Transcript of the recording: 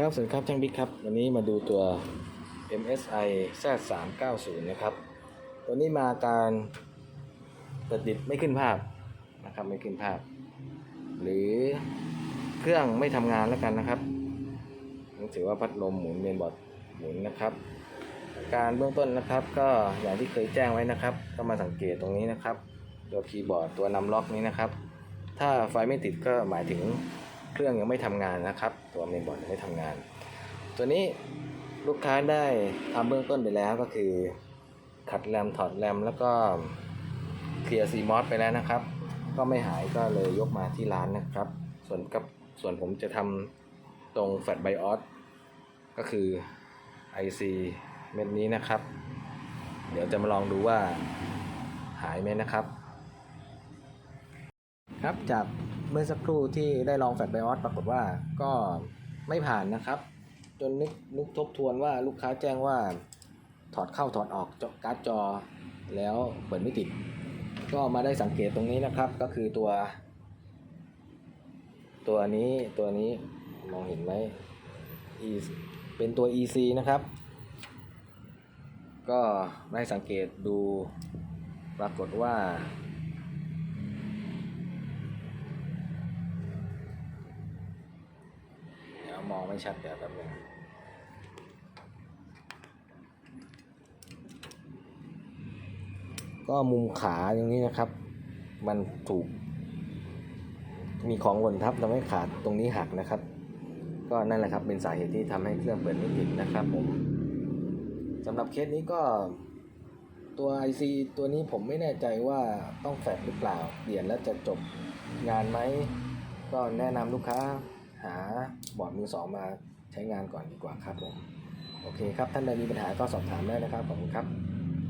ครับ สวัสดีครับช่างบิ๊กครับ วันนี้มาดูตัว MSI Z390 นะครับ ตัวนี้มาการตัดดิดไม่ขึ้นภาพนะครับไม่ขึ้นภาพ หรือเครื่องไม่ทำงานแล้วกันนะครับถือว่าพัดลมหมุนเมนบอร์ดหมุนนะครับอาการเบื้องต้นนะครับก็อย่างที่เคยแจ้งไว้นะครับ ก็มาสังเกตตรงนี้นะครับ ตัวคีย์บอร์ดตัวนำล็อกนี้นะครับ ถ้าไฟไม่ติดก็หมายถึง เครื่องยังไม่ทำงานนะครับ ตัวเมนบอร์ดยังไม่ทำงาน ตัวนี้ลูกค้าได้ทำเบื้องต้นไปแล้วก็คือ ขัดแรมถอดแรมแล้วก็เคลียร์ซีมอสไปแล้วนะครับ ก็ไม่หายก็เลยยกมาที่ร้านนะครับ ส่วนกับส่วนผมจะทำตรงแฟลชไบออสก็คือ IC เม็ดนี้นะครับ เดี๋ยวจะมาลองดูว่าหายไหมนะครับ ครับจาก เมื่อสักครู่ที่ได้ลองแฟลชไบออสปรากฏว่าก็ไม่ผ่านนะครับ จนนึกนึกทบทวนว่าลูกค้าแจ้งว่าถอดเข้าถอดออกจอการ์ดจอ แล้วเปิดไม่ติด ก็มาได้สังเกตตรงนี้นะครับ ก็คือตัว ตัวนี้ตัวนี้มองเห็นไหม E เป็นตัว EC นะครับ ก็ได้สังเกตดูปรากฏว่า เดี๋ยว มองไม่ชัดเดี๋ยวแป๊บนึงก็มุมขาอย่างนี้นะครับ มันถูก มีของหล่นทับทำให้ขาตรงนี้หักนะครับ ก็นั่นแหละครับเป็นสาเหตุที่ทำให้เครื่องเปิดไม่ติดนะครับผมสำหรับเคสนี้ก็ตัว IC ตัวนี้ผมไม่แน่ใจว่าต้องแฟดหรือเปล่า เปลี่ยนแล้วจะจบงานไหม ก็แนะนำลูกค้า หาบอร์ดมือสองมาใช้งานก่อนดีกว่าครับผม โอเคครับ ท่านใดมีปัญหาก็สอบถามได้นะครับ ขอบคุณครับ